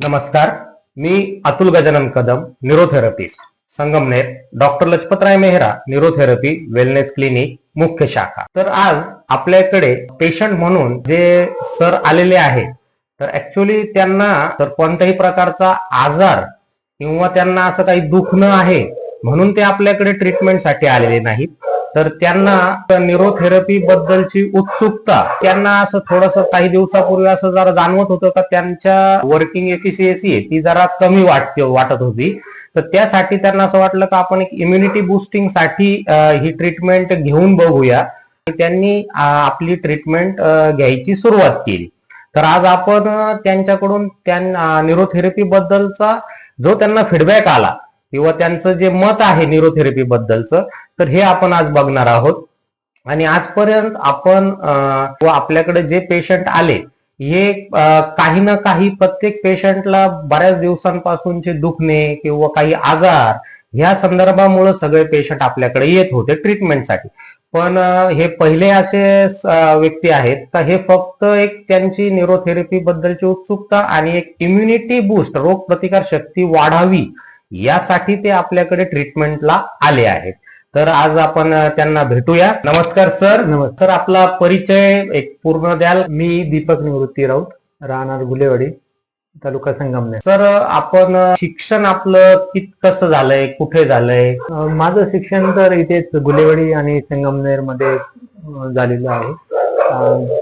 नमस्कार मी Atul Gajanan Kadam neurotherapist. Sangamner doctor Lajpatrai Mehra neurotherapy wellness clinic मुख्य शाखा. तर आज आपल्याकडे पेशंट म्हणून जे सर आलेले आहेत तर ऍक्च्युली त्यांना तर कोणत्याही प्रकारचा आजार किंवा त्यांना असं काही दुखणं आहे म्हणून ते आपल्याकडे ट्रीटमेंटसाठी आलेले नाहीत. तर त्यांना न्यूरोथेरपी बद्दलची उत्सुकता त्यांना असं थोडस काही दिवसापूर्वी असं जरा जाणवत होतं का त्यांच्या वर्किंग एफिशियन्सी आहे ती जरा कमी वाटते वाटत होती. तर त्यासाठी त्यांना असं वाटलं का आपण एक इम्युनिटी बुस्टिंगसाठी ही ट्रीटमेंट घेऊन बघूया. त्यांनी आपली ट्रीटमेंट घ्यायची सुरुवात केली. तर आज आपण त्यांच्याकडून त्यां न्यूरोथेरपी बद्दलचा जो त्यांना फीडबॅक आला किंवा त्यांचं जे मत आहे न्यूरोथेरपी बद्दलचं तर हे आपण आज बघणार आहोत. आणि आजपर्यंत आपण व आपल्याकडे जे पेशंट आले हे काही ना काही प्रत्येक पेशंटला बऱ्याच दिवसांपासूनचे दुखणे किंवा काही आजार ह्या संदर्भामुळे सगळे पेशंट आपल्याकडे येत होते ट्रीटमेंटसाठी. पण हे पहिले असे व्यक्ती आहेत का हे फक्त एक त्यांची न्यूरोथेरपी बद्दलची उत्सुकता आणि एक इम्युनिटी बूस्ट रोग प्रतिकार शक्ती वाढावी यासाठी ते आपल्याकडे ट्रीटमेंटला आले आहेत. तर आज आपण त्यांना भेटूया. नमस्कार सर. नमस्कार. आपला परिचय एक पूर्ण द्याल. मी दीपक निवृत्ती राऊत राहणार गुलेवाडी तालुका संगमनेर. सर आपण शिक्षण आपलं कित कसं झालंय? कुठे झालंय? माझं शिक्षण तर इथेच गुलेवाडी आणि संगमनेरमध्ये झालेलं आहे.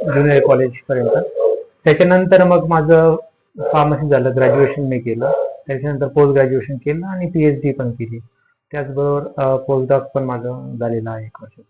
ज्युनियर कॉलेज पर्यंत त्याच्यानंतर मग माझं फार्मसी झालं ग्रॅज्युएशन मी केलं. त्याच्यानंतर पोस्ट ग्रॅज्युएशन केलं आणि पीएचडी पण केली. त्याचबरोबर पोस्टडॉक पण माझं झालेलं आहे एक वर्ष.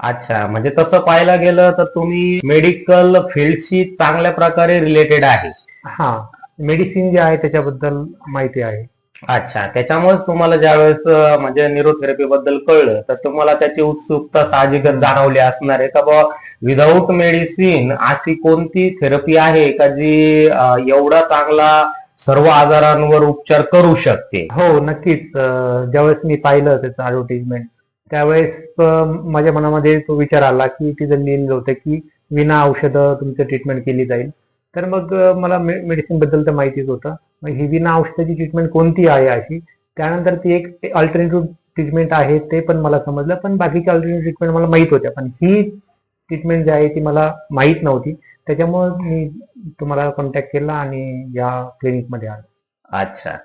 अच्छा म्हणजे तसं पाहायला गेलं तर तुम्ही मेडिकल फील्डशी चांगल्या प्रकारे रिलेटेड आहे. हा मेडिसिन जे आहे त्याच्याबद्दल माहिती आहे. अच्छा त्याच्यामुळे तुम्हाला ज्यावेळेस म्हणजे न्यूरोथेरपी बद्दल कळलं तर तुम्हाला त्याची उत्सुकता साहजिकच जाणवली असणार आहे. का बाबा विदाऊट मेडिसिन अशी कोणती थेरपी आहे का जी एवढा चांगला सर्व आजारांवर उपचार करू शकते. हो नक्कीच. ज्यावेळेस मी पाहिलं त्याचं ऍडव्हर्टिजमेंट त्यावेळेस माझ्या मनामध्ये तो विचार आला की तिथं लिहिलेलं होतं की विना औषधं तुमचं ट्रीटमेंट केली जाईल. तर मग मला मेडिसिनबद्दल तर माहितीच होतं. मग ही विना औषधाची ट्रीटमेंट कोणती आहे अशी? त्यानंतर ती एक अल्टरनेटिव्ह ट्रीटमेंट आहे ते पण मला समजलं पण बाकीची अल्टरनेटिव्ह ट्रीटमेंट मला माहीत होत्या. पण ही ट्रीटमेंट जी आहे ती मला माहीत नव्हती. त्याच्यामुळे मी तुम्हाला कॉन्टॅक्ट केला आणि या क्लिनिकमध्ये आलो. अच्छा.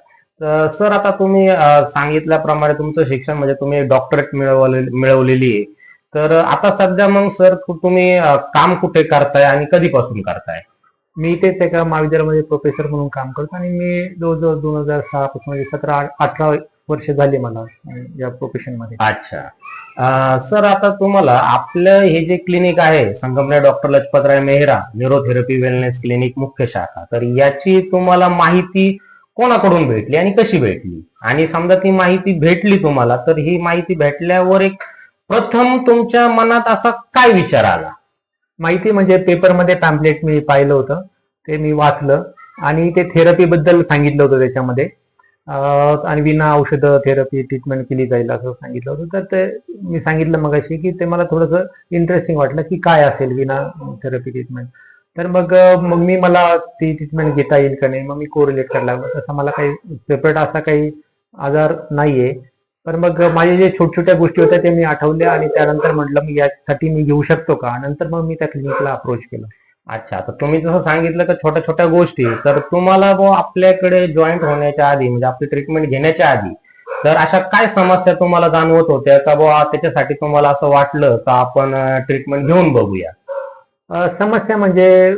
तर सर आता तुम्ही सांगितल्याप्रमाणे तुमचं शिक्षण म्हणजे तुम्ही डॉक्टरेट मिळवले मिळवलेली आहे. तर आता सध्या मग सर तुम्ही काम कुठे करताय आणि कधीपासून करताय? मी इथेच एका महाविद्यालयामध्ये प्रोफेसर म्हणून काम करतो आणि मी जवळजवळ दोन हजार सहा पासून म्हणजे सतरा अठरा वर्ष झाली मला या प्रोफेशनमध्ये. अच्छा. सर आता तुम्हाला आपलं हे जे क्लिनिक आहे Sangamner doctor Lajpatrai Mehra neurotherapy wellness clinic मुख्य शाखा तर याची तुम्हाला माहिती कोणाकडून भेटली आणि कशी भेटली? आणि समजा ती माहिती भेटली तुम्हाला तर ही माहिती भेटल्यावर एक प्रथम तुमच्या मनात असा काय विचार आला? माहिती म्हणजे पेपरमध्ये पॅम्पलेट मी पाहिलं होतं ते मी वाचलं आणि ते थेरपी बद्दल सांगितलं होतं त्याच्यामध्ये. आणि विना औषध थेरपी ट्रीटमेंट केली जाईल असं सांगितलं होतं. तर ते मी सांगितलं मग अशी की ते मला थोडंसं इंटरेस्टिंग वाटलं की काय असेल विना थेरपी ट्रीटमेंट तर मग मग मी मला ती ट्रीटमेंट घेता येईल का नाही मग मी कोरिलेट करायला लागलो. तसा मला काही सेपरेट असा काही आजार नाहीये. पण मग माझ्या जे छोट्या छोट्या गोष्टी होत्या ते मी आठवल्या आणि त्यानंतर म्हटलं मी यासाठी मी घेऊ शकतो का? नंतर मग मी त्या क्लिनिकला अप्रोच केलं. अच्छा तर तुम्ही जसं सांगितलं का छोट्या छोट्या गोष्टी तर तुम्हाला बुवा आपल्याकडे जॉईंट होण्याच्या आधी म्हणजे आपली ट्रीटमेंट घेण्याच्या आधी तर अशा काय समस्या तुम्हाला जाणवत होत्या? का बुवा त्याच्यासाठी तुम्हाला असं वाटलं का आपण ट्रीटमेंट घेऊन बघूया? अ, समस्या म्हणजे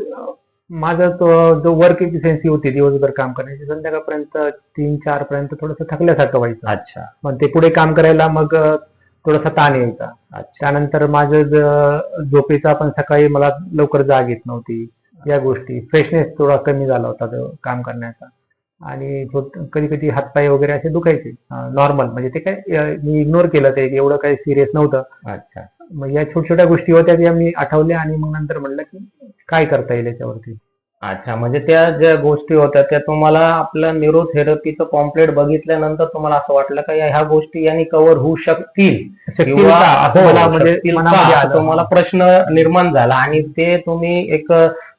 माझा तो जो वर्क एफिशियन्सी होती दिवसभर काम करण्याची संध्याकाळपर्यंत तीन चार पर्यंत थोडंसं थकल्यासारखं व्हायचं. अच्छा. मग ते पुढे काम करायला मग अ, थोडासा ताण यायचा. त्यानंतर माझं झोपेचा पण सकाळी मला लवकर जाग येत नव्हती. या गोष्टी. फ्रेशनेस थोडा कमी झाला होता काम करण्याचा. आणि कधी कधी हातपाय वगैरे असे दुखायचे. नॉर्मल म्हणजे ते काय मी इग्नोर केलं ते एवढं काही सिरियस नव्हतं. अच्छा. मग या छोट्या छोट्या गोष्टी होत्या त्या मी आठवल्या आणि मग नंतर म्हणलं की काय करता येईल याच्यावरती. अच्छा म्हणजे त्या ज्या गोष्टी होत्या त्या तुम्हाला आपलं न्यूरोथेरपीचं पॉम्पलेट बघितल्यानंतर तुम्हाला असं वाटलं का या- ह्या गोष्टी यांनी कव्हर होऊ शकतील? किंवा का? असं हो, म्हणजे. तुम्हाला प्रश्न निर्माण झाला. आणि ते तुम्ही एक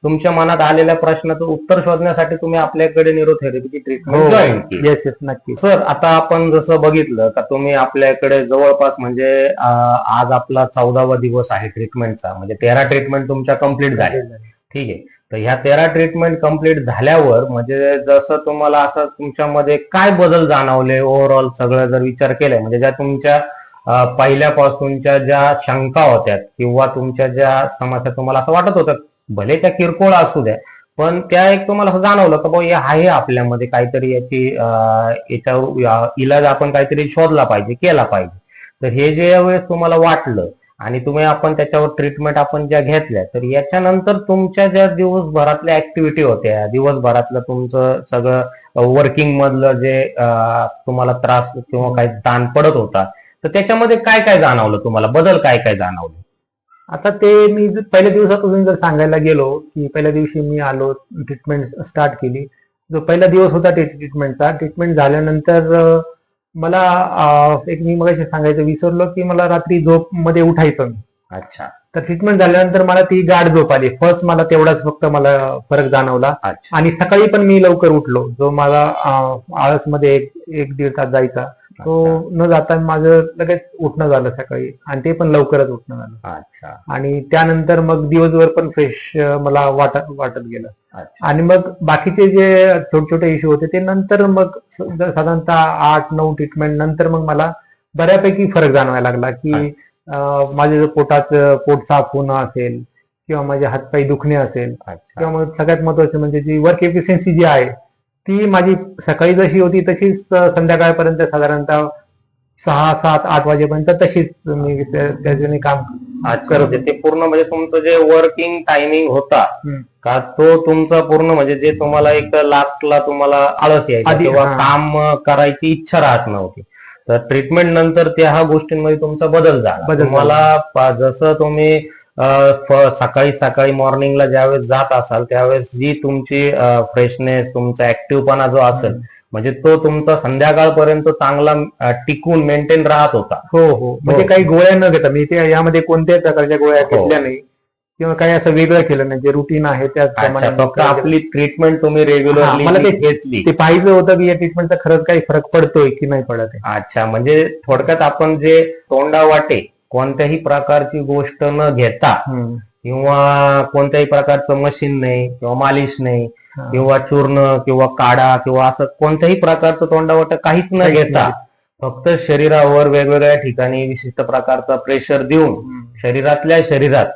तुमच्या मनात आलेल्या प्रश्नाचं उत्तर शोधण्यासाठी तुम्ही आपल्याकडे न्यूरोथेरपीची हो. ट्रीटमेंट जॉईन केली. येस येस नक्की. सर आता आपण जसं बघितलं का तुम्ही आपल्याकडे जवळपास म्हणजे आज आपला चौदावा दिवस आहे ट्रीटमेंटचा म्हणजे तेरा ट्रीटमेंट तुमच्या कंप्लीट झाल्या. ठीक आहे. तर ह्या तेरा ट्रीटमेंट कंप्लीट झाल्यावर म्हणजे जसं तुम्हाला असं तुमच्यामध्ये काय बदल जाणवले ओव्हरऑल सगळं जर विचार केलाय म्हणजे ज्या तुमच्या पहिल्यापासूनच्या ज्या शंका होत्या किंवा तुमच्या ज्या समस्या तुम्हाला असं वाटत होतं भले त्या किरकोळ असू द्या पण त्या एक तुम्हाला असं जाणवलं की बाबा हे आहे आपल्यामध्ये काहीतरी याची याच्यावर इलाज आपण काहीतरी शोधला पाहिजे केला पाहिजे. तर हे जे वेळेस तुम्हाला वाटलं आणि तुम्ही आपण त्याच्यावर ट्रीटमेंट आपण ज्या घेतल्या तर याच्यानंतर तुमच्या ज्या दिवसभरातल्या ऍक्टिव्हिटी होत्या दिवसभरातलं तुमचं सगळं वर्किंग मधलं जे तुम्हाला त्रास किंवा काही ताण पडत होता तर त्याच्यामध्ये काय काय जाणवलं तुम्हाला? बदल काय काय जाणवलं? आता ते मी पहिल्या दिवसापासून जर सांगायला गेलो की पहिल्या दिवशी मी आलो ट्रीटमेंट स्टार्ट केली. जो पहिला दिवस होता ट्रीटमेंटचा ट्रीटमेंट झाल्यानंतर मला एक मी मग सांगायचं विसरलो की मला रात्री झोपमध्ये उठायचं मी. अच्छा. तर ट्रीटमेंट झाल्यानंतर मला ती गाढ झोप आली. फर्स्ट मला तेवढाच फक्त मला फरक जाणवला. अच्छा. आणि सकाळी पण मी लवकर उठलो. जो मला अं, आळसमध्ये एक एक दीड तास जायचा. तो न जाता माझं लगेच उठणं झालं सकाळी. आणि ते पण लवकरच उठणं झालं. अच्छा. आणि त्यानंतर मग दिवसभर पण फ्रेश मला वाटत वाटत गेलं. आणि मग बाकीचे जे छोटे छोटे इश्यू होते ते नंतर मग साधारणतः आठ नऊ ट्रीटमेंट नंतर मग मला बऱ्यापैकी फरक जाणवायला लागला की माझे जो पोटाचं पोट साफ होणं असेल किंवा माझे हातपाय दुखणे असेल किंवा मग सगळ्यात महत्वाचं म्हणजे जी वर्क एफिशियन्सी जी आहे ती माझी सकाळी जशी होती तशीच संध्याकाळपर्यंत साधारणतः सहा सात आठ वाजेपर्यंत तशीच मी त्या- त्याच्याने काम अच्छा म्हणजे ते पूर्ण म्हणजे तुमचं जे वर्किंग टायमिंग होता. का तो तुमचा पूर्ण म्हणजे जे तुम्हाला एक लास्टला तुम्हाला आळस यायचा किंवा. काम करायची इच्छा राहत नव्हती तर ट्रीटमेंट नंतर त्या ह्या गोष्टींमध्ये तुमचा बदल झाला प- जसं तुम्ही सकाळी सकाळी मॉर्निंगला ज्यावेळेस जात असाल त्यावेळेस जी तुमची फ्रेशनेस तुमचा ऍक्टिव्हपणा जो असेल म्हणजे तो तुमचा संध्याकाळपर्यंत चांगला टिकून मेंटेन राहत होता. हो हो. म्हणजे काही गोळ्या न घेता मी ते यामध्ये कोणत्याही प्रकारच्या गोळ्या हो. घेतल्या नाही. किंवा काही असं वेगळं केलं नाही जे रुटीन आहे त्याप्रमाणे फक्त आपली ट्रीटमेंट तुम्ही हा, रेग्युलरली मला ते- घेतली. ते पाहिजे होतं की या ट्रीटमेंटचा खरंच काही फरक पडतोय की नाही पडत अच्छा म्हणजे थोडक्यात आपण जे तोंडा वाटे कोणत्याही प्रकारची गोष्ट न घेता. किंवा कोणत्याही प्रकारचं मशीन नाही किंवा मालिश नाही. किंवा चूर्ण किंवा काढा किंवा असं कोणत्याही प्रकारचं तोंडावाट काहीच न घेता. फक्त शरीरावर वेगवेगळ्या ठिकाणी विशिष्ट प्रकारचा प्रेशर देऊन. शरीरातल्या शरीरात.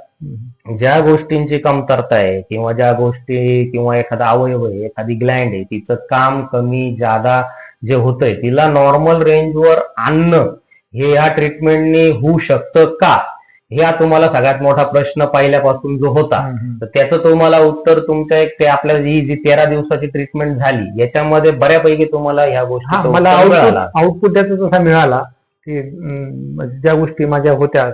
ज्या गोष्टींची कमतरता आहे किंवा ज्या गोष्टी किंवा एखादा अवयव आहे एखादी ग्लँड आहे तिचं काम कमी जादा जे होतंय तिला नॉर्मल रेंजवर आणणं हे या ट्रीटमेंटनी होऊ शकतं का? हे हा तुम्हाला सगळ्यात मोठा प्रश्न पहिल्यापासून जो होता. तर त्याचं तुम्हाला उत्तर तुमच्या एक ते आपल्या ही जी तेरा दिवसाची ट्रीटमेंट झाली याच्यामध्ये बऱ्यापैकी तुम्हाला ह्या गोष्टी मला आउटपुट त्याचा तसा मिळाला की ज्या गोष्टी माझ्या होत्या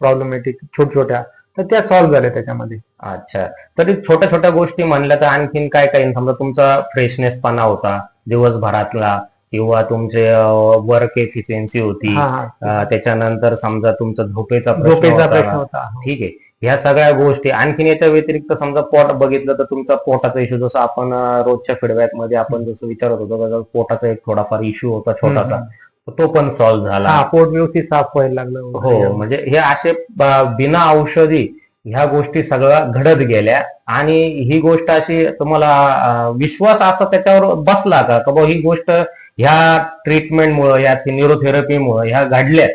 प्रॉब्लेमॅटिक छोट छोट्या तर त्या सॉल्व्ह झाल्या त्याच्यामध्ये. अच्छा. तरी छोट्या छोट्या गोष्टी म्हणल्या तर आणखीन काय काय समजा तुमचा फ्रेशनेस पणा होता दिवसभरातला किंवा तुमचे वर्क एफिशियन्सी होती. त्याच्यानंतर समजा तुमचा झोपेचा प्रश्न झोपेचा होता. प्रश्न होता हो. ठीक आहे. ह्या सगळ्या गोष्टी आणखीन याच्या व्यतिरिक्त समजा पोट बघितलं तर तुमचा पोटाचा इश्यू जसं आपण रोजच्या फीडबॅकमध्ये आपण जसं विचारत होतो पोटाचा एक थोडाफार इश्यू होता छोटासा तो पण सॉल्व्ह झाला. पोट व्यवस्थित साफ व्हायला लागलं हो म्हणजे हे असे बिना औषधी ह्या गोष्टी सगळ्या घडत गेल्या. आणि ही गोष्ट अशी तुम्हाला विश्वास असा त्याच्यावर बसला का? ही गोष्ट ह्या ट्रीटमेंटमुळे या न्यूरोथेरपीमुळे ह्या घडल्यात.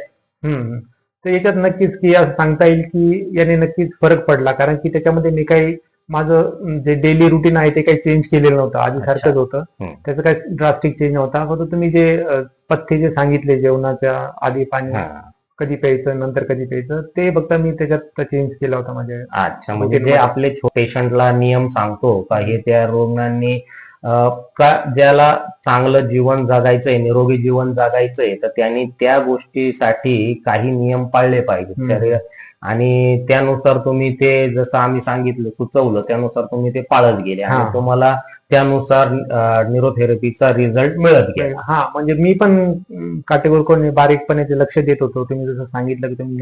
तर याच्यात नक्कीच की असं सांगता येईल की याने नक्कीच फरक पडला. कारण की त्याच्यामध्ये मी काही माझं जे डेली रुटीन आहे ते काही चेंज केलेलं नव्हतं. आधी. सारखंच होतं. त्याचं काही ड्रास्टिक चेंज नव्हता. फक्त तुम्ही जे पथ्य जे सांगितले जेवणाच्या आधी पाणी कधी प्यायचं नंतर कधी प्यायचं ते फक्त मी त्याच्यात चेंज केला होता माझ्या अच्छा. म्हणजे आपले पेशंटला नियम सांगतो का हे त्या रुग्णांनी ज्याला चांगलं जीवन जगायचंय निरोगी जीवन जगायचंय तर त्यांनी त्या गोष्टीसाठी काही नियम पाळले पाहिजेत. आणि त्यानुसार तुम्ही ते जसं आम्ही सांगितलं सुचवलं त्यानुसार तुम्ही ते पाळत गेले आणि हा. तुम्हाला त्यानुसार न्यूरोथेरपीचा रिझल्ट मिळत गेला. हा म्हणजे मी पण काटेकोरपणे बारीकपणे ते लक्ष देत होतो. तुम्ही जसं सांगितलं की तुम्ही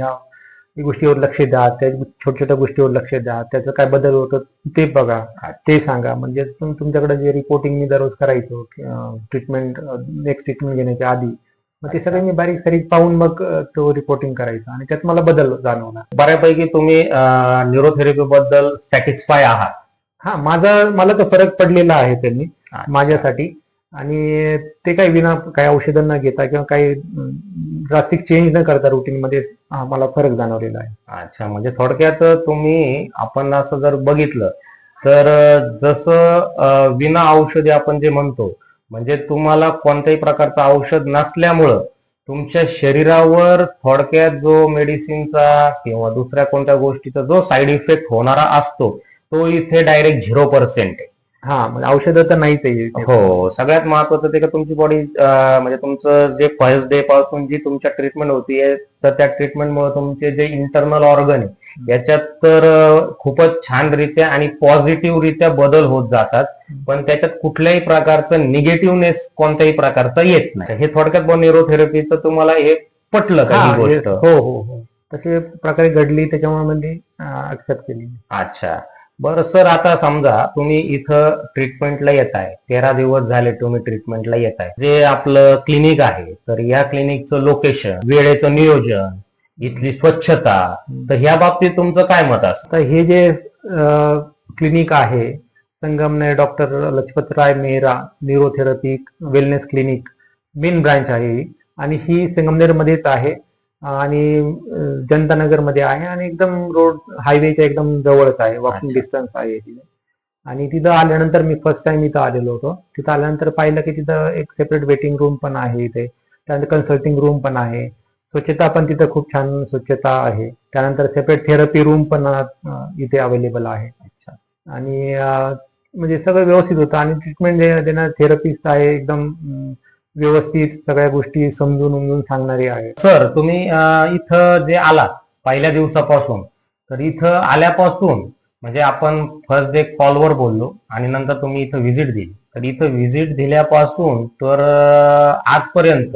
गोष्टीवर लक्ष द्या त्या छोट्या छोट्या गोष्टीवर लक्ष द्या त्याचं काय बदल होतं ते बघा ते सांगा. म्हणजे तुम- तुमच्याकडे जे रिपोर्टिंग मी दररोज करायचो ट्रीटमेंट नेक्स्ट ट्रीटमेंट घेण्याच्या आधी मग ते सगळे मी बारीक सारीक पाहून मग तो रिपोर्टिंग करायचं आणि त्यात मला बदल जाणवला बऱ्यापैकी तुम्ही न्यूरोथेरपी बद्दल सॅटिस्फाय आहात. हा माझा मला तर फरक पडलेला आहे त्यांनी. माझ्यासाठी. आणि ते काही विना काही औषधं न घेता किंवा काही ड्रास्टिक चेंज न करता रुटीन मध्ये हा, मला फरक जाणवलेला आहे. अच्छा म्हणजे थोडक्यात तुम्ही आपण असं जर बघितलं तर जसं विना औषधे आपण जे म्हणतो म्हणजे तुम्हाला कोणत्याही प्रकारचं औषध नसल्यामुळं तुमच्या शरीरावर थोडक्यात जो मेडिसिनचा किंवा दुसऱ्या कोणत्या गोष्टीचा जो साईड इफेक्ट होणारा असतो तो इथे डायरेक्ट झिरो पर्सेंट आहे. हा म्हणजे औषधं तर नाहीच आहे. हो सगळ्यात महत्वाचं ते का तुमची बॉडी म्हणजे तुमचं जे फर्स्ट डे पासून जी तुमच्या ट्रीटमेंट होतीये तर त्या ट्रीटमेंटमुळे तुमचे जे इंटरनल ऑर्गन आहे याच्यात तर खूपच छानरित्या आणि पॉझिटिव्ह रित्या बदल होत जातात. पण त्याच्यात कुठल्याही प्रकारचं निगेटिव्हनेस कोणत्याही प्रकारचं येत नाही. हे थोडक्यात न्यूरोथेरपीचं तुम्हाला हे पटलं का हा, ही हे- गोष्ट? हो हो हो. तसे प्रकारे घडली त्याच्यामुळे म्हणजे ऍक्सेप्ट केली. अच्छा. बरं सर आता समजा तुम्ही इथं ट्रीटमेंटला येत आहे तेरा दिवस झाले तुम्ही ट्रीटमेंटला येत आहे जे आपलं क्लिनिक आहे तर या क्लिनिकचं लोकेशन वेळेचं नियोजन इथली स्वच्छता तर ह्या बाबतीत तुमचं काय मत असतं? तर हे जे क्लिनिक आहे Sangamner doctor Lajpatrai Mehra neurotherapy wellness clinic main branch आहे. आणि ही संगमनेरमध्येच आहे. आणि अं, जनतानगरमध्ये आहे आणि एकदम रोड हायवेच्या एकदम जवळच आहे वॉकिंग. डिस्टन्स आहे तिथे. आणि तिथं आल्यानंतर मी फर्स्ट टाइम इथं आलेलो होतो. तिथं आल्यानंतर पाहिलं की तिथं एक सेपरेट वेटिंग रूम पण आहे इथे. त्यानंतर कन्सल्टिंग रूम पण आहे. स्वच्छता पण तिथं खूप छान स्वच्छता आहे. त्यानंतर सेपरेट थेरपी रूम पण इथे अवेलेबल आहे. आणि म्हणजे सगळं व्यवस्थित होतं आणि ट्रीटमेंट देणार थेरपिस्ट आहे एकदम व्यवस्थित सगळ्या गोष्टी समजून उमजून सांगणारी आहे. सर तुम्ही इथं जे आला पहिल्या दिवसापासून तर इथं आल्यापासून म्हणजे आपण फर्स्ट डे कॉलवर बोललो आणि नंतर तुम्ही इथं व्हिजिट दिली. तर इथं व्हिजिट दिल्यापासून तर आजपर्यंत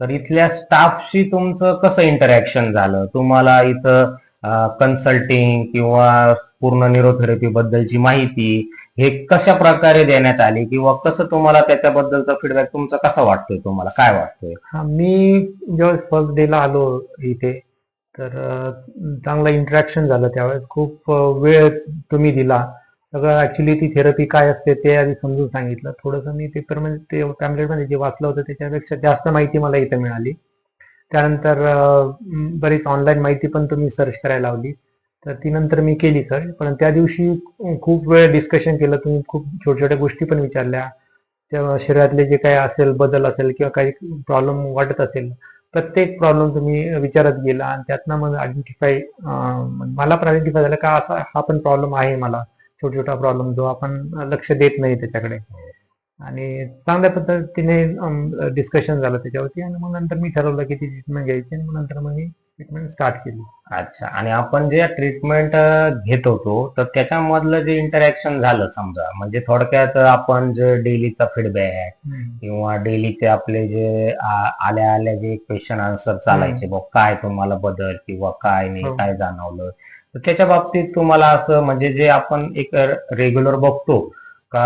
तर इथल्या स्टाफशी तुमचं कसं इंटरॅक्शन झालं? तुम्हाला इथं कन्सल्टिंग किंवा पूर्ण न्यूरोथेरपी बद्दलची माहिती हे कशा प्रकारे देण्यात आले किंवा कसं तुम्हाला त्याच्याबद्दलचा फीडबॅक तुमचा कसा वाटतोय तुम्हाला? काय वाटतोय? हा मी जेव्हा फर्स्ट डेला आलो इथे तर चांगलं इंटरॅक्शन झालं त्यावेळेस. खूप वेळ तुम्ही दिला. सगळं ऍक्च्युली ती थेरपी काय असते ते आधी समजून सांगितलं. थोडंसं मी पेपरमध्ये ते पॅम्पलेटमध्ये म्हणजे जे वाचलं होतं त्याच्यापेक्षा जास्त माहिती मला इथे मिळाली. त्यानंतर बरीच ऑनलाईन माहिती पण तुम्ही सर्च करायला लावली. तर ती नंतर मी केली सर पण त्या दिवशी खूप वेळ डिस्कशन केलं. तुम्ही खूप छोट्या छोट्या गोष्टी पण विचारल्या. शरीरातले जे काही असेल बदल असेल किंवा काही प्रॉब्लेम वाटत असेल प्रत्येक प्रॉब्लेम तुम्ही विचारत गेला आणि त्यातनं मग आयडेंटिफाय मला पण आयडेंटिफाय झालं का असा हा पण प्रॉब्लेम आहे मला. छोटा छोटा प्रॉब्लेम जो आपण लक्ष देत नाही त्याच्याकडे. आणि चांगल्या पद्धतीने डिस्कशन झालं त्याच्यावरती आणि मग नंतर मी ठरवलं की ती ट्रीटमेंट घ्यायची आणि मग नंतर मग मी ट्रीटमेंट स्टार्ट केली. अच्छा. आणि आपण जे ट्रीटमेंट घेत होतो तर त्याच्यामधलं जे इंटरॅक्शन झालं समजा म्हणजे थोडक्यात आपण जे डेलीचा फीडबॅक किंवा डेलीचे आपले जे आल्या आल्या जे क्वेश्चन आन्सर चालायचे बघ काय तुम्हाला बदल किंवा काय नाही हो. काय जाणवलं? तर त्याच्या बाबतीत तुम्हाला असं म्हणजे जे आपण एक रेग्युलर बघतो का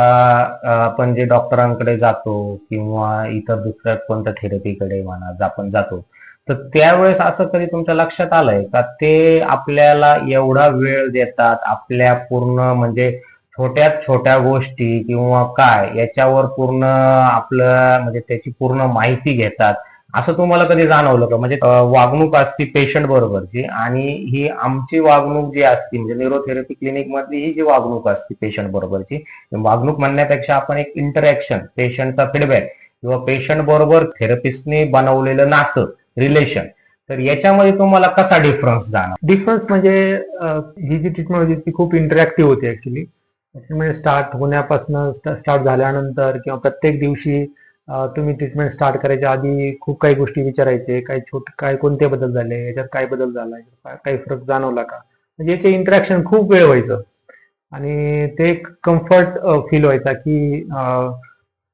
आपण जे डॉक्टरांकडे जातो किंवा इतर दुसऱ्या कोणत्या थेरपीकडे म्हणा आपण जातो तर त्यावेळेस असं कधी तुमच्या लक्षात आलंय का? ते आपल्याला एवढा वेळ देतात आपल्या पूर्ण म्हणजे छोट्यात छोट्या गोष्टी किंवा काय याच्यावर पूर्ण आपलं म्हणजे त्याची पूर्ण माहिती घेतात. असं तुम्हाला कधी जाणवलं का? म्हणजे वागणूक असती पेशंट बरोबरची आणि ही आमची वागणूक जी असती म्हणजे न्यूरोथेरपी क्लिनिक मधली ही जी वागणूक असते पेशंट बरोबरची वागणूक म्हणण्यापेक्षा आपण एक इंटरॅक्शन पेशंटचा फीडबॅक किंवा पेशंट बरोबर थेरपिस्टने बनवलेलं नातं रिलेशन तर याच्यामध्ये तुम्हाला कसा डिफरन्स जाणार? डिफरन्स म्हणजे ही जी ट्रीटमेंट होती ती खूप इंटरॅक्टिव्ह होती ऍक्च्युली म्हणजे स्टार्ट होण्यापासून स्टार्ट झाल्यानंतर किंवा प्रत्येक दिवशी तुम्ही ट्रीटमेंट स्टार्ट करायच्या आधी खूप काही गोष्टी विचारायचे. काही छोट काय कोणते बदल झाले? याच्यात काय बदल झाला? काही फरक जाणवला का? म्हणजे याचे इंटरॅक्शन खूप वेळ व्हायचं. आणि ते एक कम्फर्ट फील व्हायचा की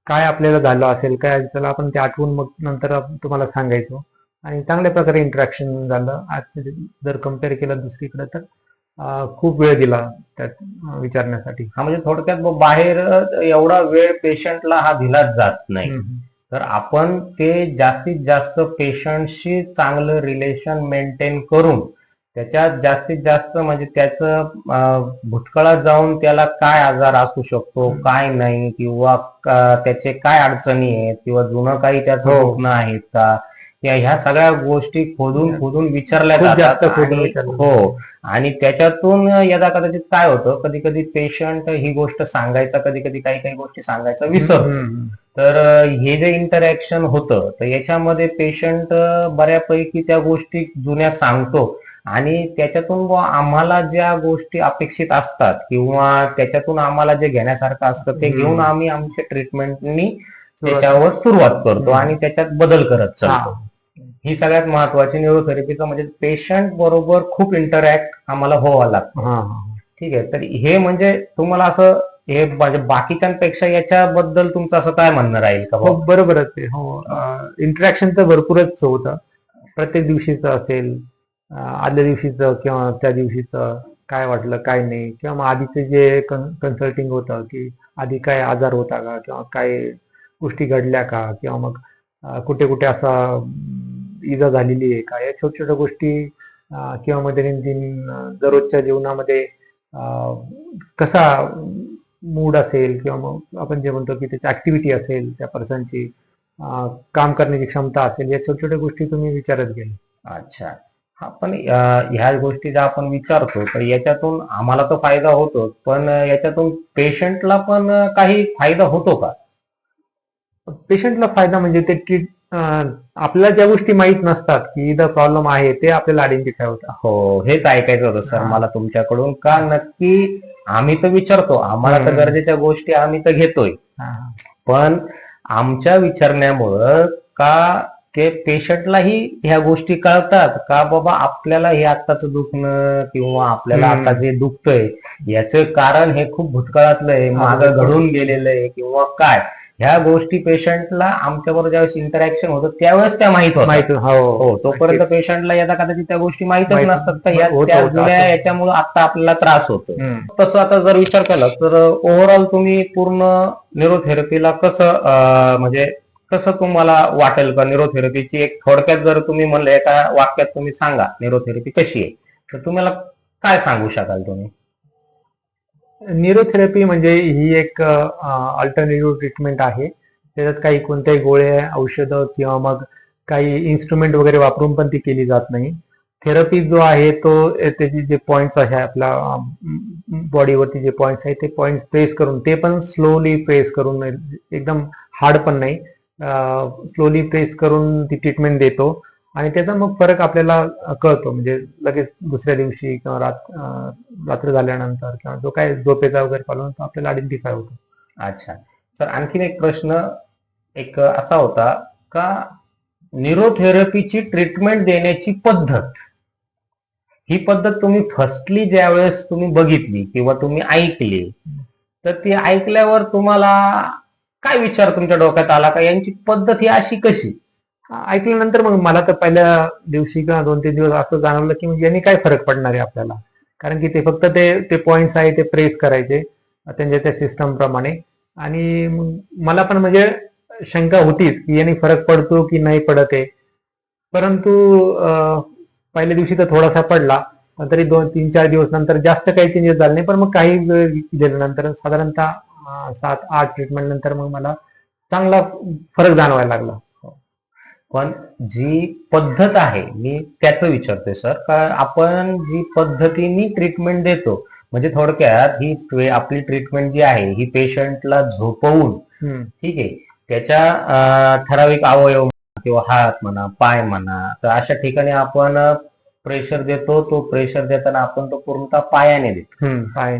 काय आपल्याला झालं असेल काय त्याला आपण ते आठवून मग नंतर तुम्हाला सांगायचो. आणि चांगल्या प्रकारे इंटरॅक्शन झालं आज जर कंपेअर केलं दुसरीकडे तर खूप वेळ दिला त्यात विचारण्यासाठी हा म्हणजे थोडक्यात बाहेर एवढा वेळ पेशंटला हा दिलाच जात नाही. तर आपण ते जास्तीत जास्त पेशंटशी चांगलं रिलेशन मेंटेन करून त्याच्यात जास्तीत जास्त म्हणजे त्याचं अं, भूतकाळात जाऊन त्याला काय आजार असू शकतो. काय नाही किंवा त्याचे काय अडचणी आहेत किंवा जुनं काही त्याचं हो. दुखणं आहेत का या ह्या सगळ्या गोष्टी खोदून खोदून विचारल्या जातात आणि-. हो आणि त्याच्यातून यदा कदाचित काय होतं कधी कधी पेशंट ही गोष्ट सांगायचा कधी कधी काही काही गोष्टी सांगायचा विसरतो हम्म. तर अं, हे जे इंटरॅक्शन होतं तर याच्यामध्ये पेशंट बऱ्यापैकी त्या गोष्टी जुन्या सांगतो आणि त्याच्यातून बुवा आम्हाला ज्या गोष्टी अपेक्षित असतात किंवा त्याच्यातून आम्हाला जे घेण्यासारखं असतं ते हम्म. घेऊन आम्ही आमच्या ट्रीटमेंटनी त्याच्यावर सुरुवात करतो. आणि त्याच्यात बदल करत चालतो हा. सगळ्यात महत्वाची न्यूरोथेरपीचं म्हणजे पेशंट बरोबर खूप इंटरॅक्ट आम्हाला व्हावं लागतं. ठीक आहे तर हे म्हणजे तुम्हाला असं हे म्हणजे बाकीच्यांपेक्षा याच्याबद्दल तुमचं असं काय म्हणणं राहील का हो? बरोबरच आहे हो इंटरॅक्शन तर भरपूरच होतं प्रत्येक दिवशीचं असेल आदल्या दिवशीचं किंवा त्या दिवशीचं काय वाटलं काय नाही किंवा मग आधीचं जे कन्सल्टिंग होतं की आधी काय आजार होता का किंवा काय गोष्टी घडल्या का किंवा मग कुठे कुठे असा इजा झालेली आहे का? या छोट्या छोट्या गोष्टी किंवा मग दैनंदिन दररोजच्या जीवनामध्ये कसा मूड असेल किंवा मग आपण जे म्हणतो की त्याची ऍक्टिव्हिटी असेल त्या पर्सनची काम करण्याची क्षमता असेल या छोट्या छोट्या गोष्टी तुम्ही विचारत गेले. अच्छा. हा पण ह्या गोष्टी ज्या आपण विचारतो तर याच्यातून आम्हाला तर फायदा होतो पण याच्यातून पेशंटला पण काही फायदा होतो का? पेशंटला फायदा म्हणजे ते ट्रीट आपल्याला ज्या गोष्टी माहीत नसतात की इथं प्रॉब्लेम आहे ते आपल्याला आयडेंटिफाय होतात हो हेच ऐकायचं होतं सर. मला तुमच्याकडून का नक्की आम्ही तर विचारतो आम्हाला तर. गरजेच्या गोष्टी आम्ही तर घेतोय पण आमच्या विचारण्यामुळं का ते पेशंटलाही ह्या गोष्टी कळतात का बाबा आपल्याला हे आत्ताचं दुखणं किंवा आपल्याला. आता जे दुखतंय याचं कारण हे खूप भूतकाळातलं आहे मागं. घडून गेलेलं आहे किंवा काय ह्या गोष्टी पेशंटला आमच्याबरोबर ज्यावेळेस इंटरॅक्शन होतं त्यावेळेस त्या माहीत माहीत हो. हो तोपर्यंत पेशंटला यदा कदाचित त्या गोष्टी माहीतच माहित- नसतात. या असं. याच्यामुळे आता आपल्याला त्रास होतो. तसं आता जर विचार केला तर ओव्हरऑल तुम्ही पूर्ण न्यूरोथेरपीला कसं म्हणजे कसं तुम्हाला वाटेल का न्यूरोथेरपीची? एक थोडक्यात जर तुम्ही म्हणलं एका वाक्यात तुम्ही सांगा न्यूरोथेरपी कशी आहे? तर तुम्हाला काय सांगू शकाल तुम्ही? न्यूरोथेरपी म्हणजे ही एक अल्टरनेटिव्ह ट्रीटमेंट आहे. त्याच्यात काही कोणत्याही गोळ्या औषधं किंवा मग काही इन्स्ट्रुमेंट वगैरे वापरून पण ती केली जात नाही. थेरपी जो आहे तो त्याचे जे पॉइंट्स आहे आपल्या बॉडीवरती जे पॉइंट्स आहे ते पॉइंट्स प्रेस करून ते पण स्लोली प्रेस करून एकदम हार्ड पण नाही. स्लोली प्रेस करून ती ट्रीटमेंट देतो. आणि त्याचा मग फरक आपल्याला कळतो. म्हणजे लगेच दुसऱ्या दिवशी किंवा रात रात्र झाल्यानंतर किंवा जो काय झोपेचा वगैरे प्रॉब्लेम तो आपल्याला आयडेंटिफाय होतो. अच्छा. सर आणखीन एक प्रश्न एक असा होता का न्यूरोथेरपीची ट्रीटमेंट देण्याची पद्धत ही पद्धत तुम्ही फर्स्टली ज्या वेळेस तुम्ही बघितली किंवा तुम्ही ऐकली तर ती ऐकल्यावर तुम्हाला काय विचार तुमच्या डोक्यात आला? का यांची पद्धत ही अशी कशी? ऐकल्यानंतर मग मला तर पहिल्या दिवशी किंवा दोन तीन दिवस असं जाणवलं की म्हणजे यांनी काय फरक पडणार आहे आपल्याला? कारण की ते फक्त ते ते पॉईंट्स आहे ते प्रेस करायचे त्यांच्या त्या सिस्टम प्रमाणे. आणि मला पण म्हणजे शंका होतीच की यांनी फरक पडतो की नाही पडत आहे. परंतु पहिल्या दिवशी तर थोडासा पडला पण तरी दोन तीन चार दिवस नंतर जास्त काही चेंजेस झाले नाही पण मग काही वेळ गेल्यानंतर साधारणतः सात आठ ट्रीटमेंट नंतर मग मला चांगला फरक जाणवायला लागला. पण जी पद्धत आहे मी त्याचं विचारतोय सर का आपण जी पद्धतीने ट्रीटमेंट देतो म्हणजे थोडक्यात ही आपली ट्रीटमेंट जी आहे ही पेशंटला झोपवून. ठीक आहे त्याच्या ठराविक अवयव म्हणा किंवा हात म्हणा पाय म्हणा तर अशा ठिकाणी आपण प्रेशर देतो तो प्रेशर देताना आपण तो पूर्णतः पायाने देतो.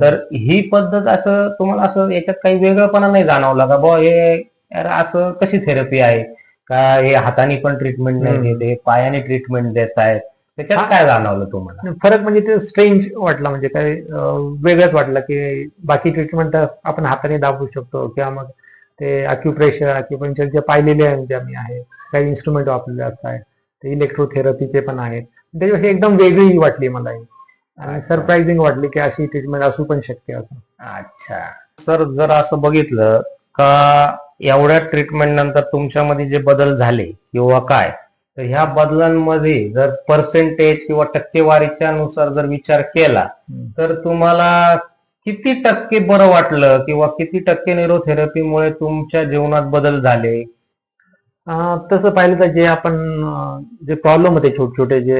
तर ही पद्धत असं तुम्हाला असं याच्यात काही वेगळंपणा नाही जाणवला का बुवा हे असं कशी थेरपी आहे का हे हाताने पण ट्रीटमेंट नाही. देत पायाने ट्रीटमेंट देत आहेत त्याच्यात. काय जाणवलं तुम्हाला फरक म्हणजे ते स्ट्रेंज वाटला म्हणजे काय वेगळंच वाटलं की बाकी ट्रीटमेंट आपण हाताने दाबू शकतो किंवा मग ते अक्युप्रेशर अक्युपंचर जे पाहिलेले आहे जे मी आहे काही इन्स्ट्रुमेंट वापरले असतात ते इलेक्ट्रोथेरपीचे पण आहेत त्याच्यापेक्षा एकदम वेगळी वाटली मला ही आणि. सरप्राइझिंग वाटली की अशी ट्रीटमेंट असू पण शकते असं अच्छा सर जर असं बघितलं का एवढ्या ट्रीटमेंट नंतर तुमच्यामध्ये जे बदल झाले किंवा काय तर ह्या बदलांमध्ये जर पर्सेंटेज किंवा टक्केवारीच्या नुसार जर विचार केला. तर तुम्हाला किती टक्के बरं वाटलं किंवा किती टक्के न्यूरोथेरपीमुळे तुमच्या जीवनात बदल झाले तसं पाहिलं तर जे आपण जे प्रॉब्लेम होते छोटे छोटे जे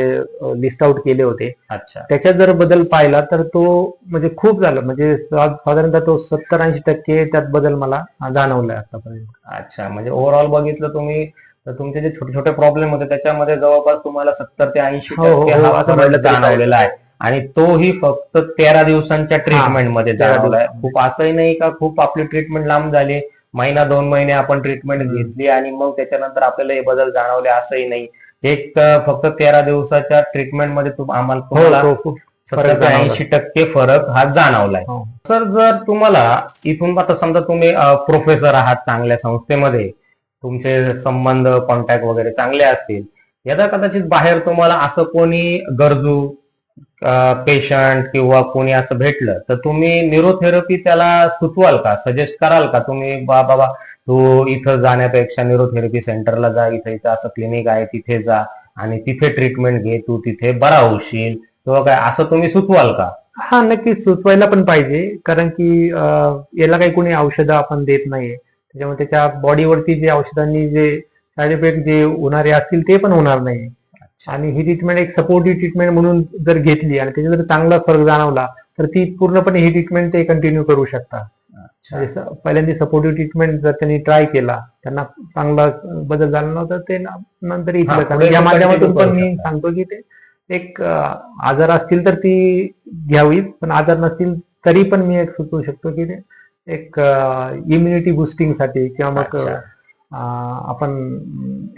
लिस्ट आउट केले होते अच्छा. त्याच्यात जर बदल पाहिला तर तो म्हणजे खूप झाला. म्हणजे साधारणतः तो सत्तर ऐंशी टक्के त्यात बदल मला जाणवलाय आतापर्यंत. अच्छा. म्हणजे ओव्हरऑल बघितलं तुम्ही तर तुमचे जे छोटे छोटे प्रॉब्लेम होते त्याच्यामध्ये जवळपास तुम्हाला सत्तर ते ऐंशी हो, हो, टक्के हो, जाणवलेला आहे. आणि तोही फक्त तेरा दिवसांच्या ट्रीटमेंटमध्ये तेरा जाणवलाय. खूप असंही नाही का खूप आपली ट्रीटमेंट लांब झाली. महिना दोन महिने आपण ट्रीटमेंट. घेतली आणि मग त्याच्यानंतर आपल्याला हे बदल जाणवले असंही नाही एक तर फक्त तेरा दिवसाच्या ट्रीटमेंटमध्ये तुम- आम्हाला हो जाणवला. ऐंशी टक्के फरक हा जाणवलाय हो. सर जर तुम्हाला इथून आता समजा तुम्ही प्रोफेसर आहात चांगल्या संस्थेमध्ये तुमचे संबंध कॉन्टॅक्ट वगैरे चांगले असतील यदा कदाचित बाहेर तुम्हाला असं कोणी गरजू पेशंट किंवा कोणी असं भेटलं तर तुम्ही न्यूरोथेरपी त्याला सुचवाल का? सजेस्ट कराल का तुम्ही बा बाबा तू इथं जाण्यापेक्षा न्यूरोथेरपी सेंटरला जा इथं इथं असं क्लिनिक आहे तिथे जा आणि तिथे ट्रीटमेंट घे तू तिथे बरा होशील. किंवा काय असं तुम्ही सुचवाल का? हा नक्कीच सुचवायला पण पाहिजे कारण की याला काही कोणी औषधं आपण देत नाहीये. त्याच्यामुळे त्याच्या बॉडीवरती जे औषधांनी जे साईड इफेक्ट जे होणारे असतील ते पण होणार नाही आणि ही ट्रीटमेंट एक सपोर्टिव्ह ट्रीटमेंट म्हणून जर घेतली आणि त्याचा जर चांगला फरक जाणवला तर ती पूर्णपणे ही ट्रीटमेंट ते कंटिन्यू करू शकतात. म्हणजे पहिल्यांदा सपोर्टिव्ह ट्रीटमेंट जर त्यांनी ट्राय केला त्यांना चांगला बदल झाला नव्हता ते नंतर या माध्यमातून पण मी. सांगतो की ते एक आजार असतील तर ती घ्यावी पण आजार नसतील तरी पण मी एक सुचवू शकतो की ते एक इम्युनिटी बुस्टिंगसाठी किंवा मग आपण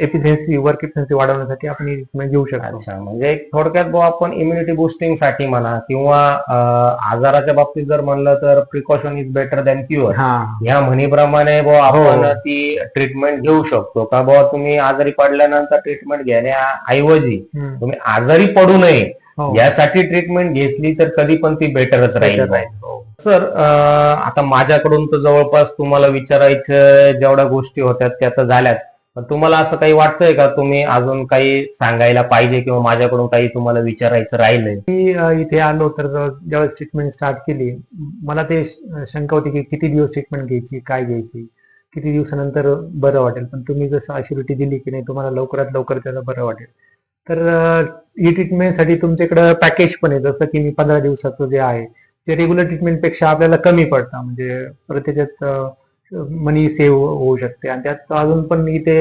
एफिशियन्सी वर्क एफिशियन्सी वाढवण्यासाठी आपण treatment घेऊ शकतो अच्छा म्हणजे एक थोडक्यात बुवा आपण इम्युनिटी बुस्टिंगसाठी म्हणा किंवा अं, आजाराच्या बाबतीत जर म्हणलं तर precaution is better than cure हा ह्या म्हणीप्रमाणे बुवा हो. आपण ती ट्रीटमेंट घेऊ शकतो का बुवा तुम्ही आजारी पडल्यानंतर ट्रीटमेंट घेण्याऐवजी हम्म. तुम्ही आजारी पडू नये. यासाठी ट्रीटमेंट घेतली तर कधी पण ती बेटरच राहील. हो. सर आता माझ्याकडून तर जवळपास तुम्हाला विचारायचं जेवढ्या गोष्टी होत्या त्या तर झाल्यात. पण तुम्हाला असं काही वाटतंय का? तुम्ही अजून काही सांगायला पाहिजे किंवा माझ्याकडून काही तुम्हाला विचारायचं राहिलंय मी इथे आलो तर ज्यावेळेस ट्रीटमेंट स्टार्ट केली मला ते शंका होती की किती दिवस ट्रीटमेंट घ्यायची काय घ्यायची? किती दिवसानंतर बरं वाटेल? पण तुम्ही जसं अश्युरिटी दिली की नाही तुम्हाला लवकरात लवकर त्याला बरं वाटेल. तर अ, ही ट्रीटमेंटसाठी तुमच्याकडं पॅकेज पण आहे. जसं की मी पंधरा दिवसाचं जे आहे ते रेग्युलर ट्रीटमेंटपेक्षा आपल्याला कमी पडतं. म्हणजे परत त्याच्यात मनी सेव्ह होऊ शकते. आणि त्यात अजून पण इथे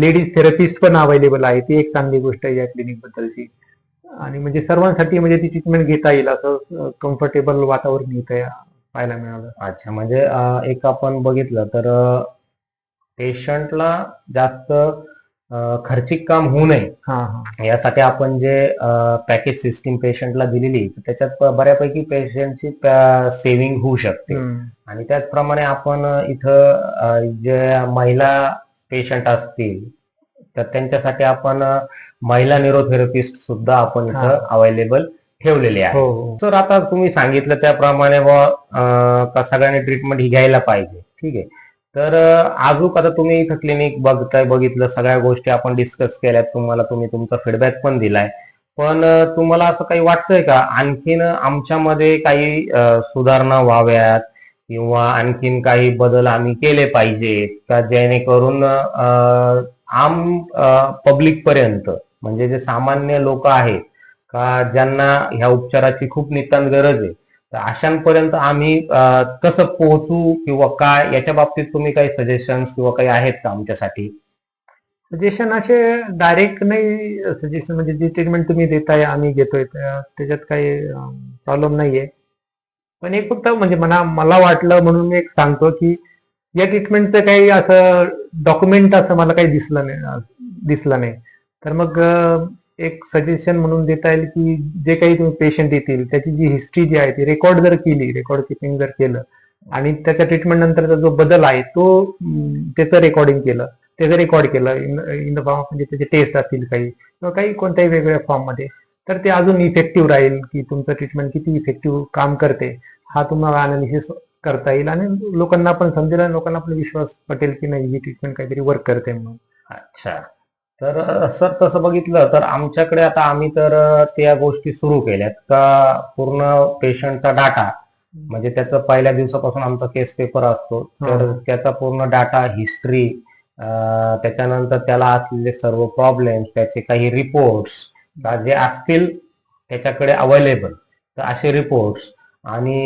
लेडीज थेरपिस्ट पण अवेलेबल आहे. ती एक चांगली गोष्ट आहे या क्लिनिक बद्दलची. आणि म्हणजे सर्वांसाठी म्हणजे ती ट्रीटमेंट घेता येईल असं कम्फर्टेबल वातावरण इथे पाहायला मिळालं. अच्छा. म्हणजे एक आपण बघितलं तर पेशंटला जास्त खर्चिक काम होऊ नये. हा हा. यासाठी आपण जे पॅकेज सिस्टीम पेशंटला दिलेली त्याच्यात बऱ्यापैकी पेशंटची सेव्हिंग होऊ शकते. आणि त्याचप्रमाणे आपण इथं जे महिला पेशंट असतील तर त्यांच्यासाठी आपण महिला न्यूरोथेरपिस्ट सुद्धा आपण इथं हा. अवेलेबल ठेवलेले आहे. हो हो. सर आता तुम्ही सांगितलं त्याप्रमाणे का सगळ्यांनी ट्रीटमेंट ही घ्यायला पाहिजे. ठीक आहे. तर आजूक आता तुम्ही इथं क्लिनिक बघताय बघितलं सगळ्या गोष्टी आपण डिस्कस केल्यात तुम्हाला तुम्ही तुमचा फीडबॅक पण दिलाय. पण तुम्हाला असं काही वाटतंय का? आणखीन आमच्यामध्ये काही सुधारणा व्हाव्यात किंवा आणखीन काही बदल आम्ही केले पाहिजेत का? जेणेकरून आम पब्लिक पर्यंत म्हणजे जे सामान्य लोक आहेत का ज्यांना ह्या उपचाराची खूप नितांत गरज आहे तर अशांपर्यंत आम्ही कसं पोहोचू किंवा काय याच्या बाबतीत तुम्ही काही सजेशन्स किंवा काही आहेत का आमच्यासाठी? सजेशन असे डायरेक्ट नाही सजेशन म्हणजे जी ट्रीटमेंट तुम्ही देताय आम्ही घेतोय त्याच्यात काही प्रॉब्लेम नाहीये. पण एक फक्त म्हणजे मला मला वाटलं म्हणून मी एक सांगतो की या ट्रीटमेंटचं काही असं डॉक्युमेंट असं मला काही दिसलं नाही दिसलं नाही. तर मग एक सजेशन म्हणून देता येईल की जे काही तुम्ही पेशंट येतील त्याची जी हिस्ट्री जी आहे ती रेकॉर्ड जर केली रेकॉर्ड किपिंग जर केलं आणि त्याच्या ट्रीटमेंट नंतरचा जो बदल आहे तो त्याचं रेकॉर्डिंग केलं त्याचं रेकॉर्ड केलं इन द फॉर्म म्हणजे त्याचे टेस्ट असतील काही किंवा काही कोणत्याही वेगवेगळ्या फॉर्ममध्ये तर ते अजून इफेक्टिव्ह राहील की तुमचं ट्रीटमेंट किती इफेक्टिव्ह काम करते हा तुम्हाला अनालिसिस करता येईल आणि लोकांना पण समजेल आणि लोकांना पण विश्वास पटेल की नाही ही ट्रीटमेंट काहीतरी वर्क करते म्हणून. अच्छा. तर सर तसं बघितलं तर आमच्याकडे आता आम्ही तर त्या गोष्टी सुरू केल्यात का पूर्ण पेशंटचा डाटा. म्हणजे त्याचं पहिल्या दिवसापासून आमचा केस पेपर असतो. तर. त्याचा पूर्ण डाटा हिस्ट्री त्याच्यानंतर त्याला असलेले सर्व प्रॉब्लेम त्याचे काही रिपोर्ट्स जे असतील त्याच्याकडे अवेलेबल. तर असे रिपोर्ट्स आणि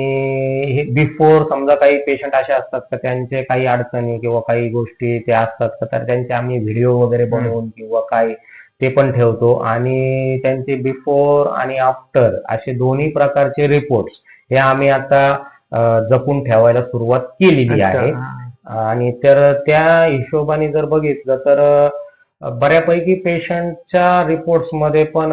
हे बिफोर समजा काही पेशंट असे असतात का त्यांचे काही अडचणी किंवा काही गोष्टी ते असतात का तर त्यांचे आम्ही व्हिडिओ वगैरे बनवून किंवा काय ते पण ठेवतो. आणि त्यांचे बिफोर आणि आफ्टर असे दोन्ही प्रकारचे रिपोर्ट्स हे आम्ही आता जपून ठेवायला सुरुवात केलेली आहे. आणि तर त्या हिशोबाने जर बघितलं तर बऱ्यापैकी पेशंटच्या रिपोर्ट्समध्ये पण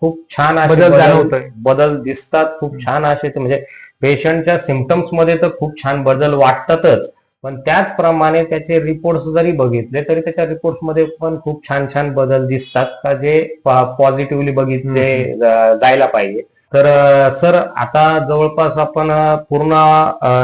खूप छान बदल जाणवतोय. बदल दिसतात खूप छान असे म्हणजे पेशंटच्या सिमटम्समध्ये तर खूप छान बदल वाटतातच. पण त्याचप्रमाणे त्याचे रिपोर्ट्स जरी बघितले तरी त्याच्या रिपोर्ट्समध्ये पण खूप छान छान बदल दिसतात का जे पॉझिटिव्हली बघितले जायला पाहिजे. तर सर आता जवळपास आपण पूर्ण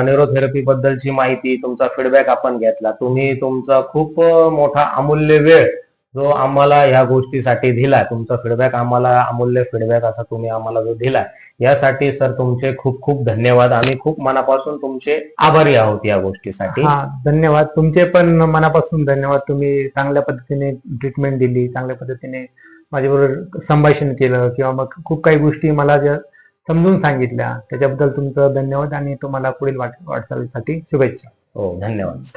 न्यूरोथेरपी बद्दलची माहिती तुमचा फीडबॅक आपण घेतला. तुम्ही तुमचा खूप मोठा अमूल्य वेळ जो आम्हाला ह्या गोष्टीसाठी दिला तुमचा फीडबॅक आम्हाला अमूल्य फीडबॅक असा तुम्ही आम्हाला जो दिला यासाठी सर तुमचे खूप खूप धन्यवाद. आम्ही खूप मनापासून तुमचे आभारी आहोत या गोष्टीसाठी. धन्यवाद. तुमचे पण मनापासून धन्यवाद. तुम्ही चांगल्या पद्धतीने ट्रीटमेंट दिली चांगल्या पद्धतीने माझ्याबरोबर संभाषण केलं किंवा मग खूप काही गोष्टी मला ज्या समजून सांगितल्या त्याच्याबद्दल तुमचं धन्यवाद आणि तुम्हाला पुढील वाट वाटचालीसाठी शुभेच्छा. हो धन्यवाद.